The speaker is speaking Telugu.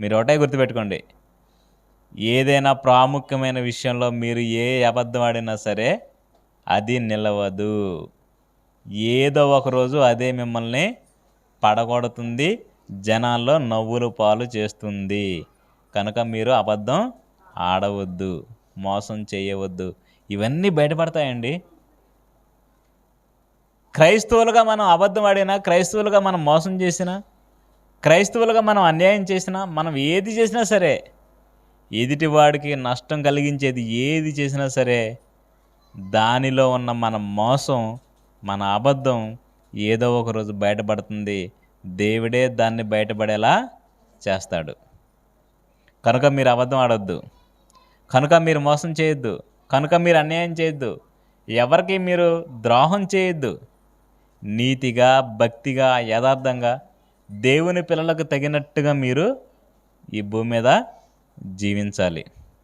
మీరు ఒకటే గుర్తుపెట్టుకోండి. ఏదైనా ప్రాముఖ్యమైన విషయంలో మీరు ఏ అబద్ధం ఆడినా సరే అది నిలవదు. ఏదో ఒక రోజు అదే మిమ్మల్ని పడగొడుతుంది జనాల్లో నవ్వులు పాలు చేస్తుంది. కనుక మీరు అబద్ధం ఆడవద్దు మోసం చేయవద్దు. ఇవన్నీ బయటపడతాయండి. క్రైస్తవులుగా మనం అబద్ధం ఆడినా క్రైస్తవులుగా మనం మోసం చేసినా క్రైస్తవులుగా మనం అన్యాయం చేసినా మనం ఏది చేసినా సరే ఎదుటివాడికి నష్టం కలిగించేది ఏది చేసినా సరే దానిలో ఉన్న మన మోసం మన అబద్ధం ఏదో ఒక రోజు బయటపడుతుంది. దేవుడే దాన్ని బయటపడేలా చేస్తాడు. కనుక మీరు అబద్ధం ఆడొద్దు. కనుక మీరు మోసం చేయొద్దు. కనుక మీరు అన్యాయం చేయొద్దు. ఎవరికి మీరు ద్రోహం చేయొద్దు. నీతిగా భక్తిగా యథార్థంగా దేవుని పిల్లలకు తగినట్టుగా మీరు ఈ భూమి మీద జీవించాలి.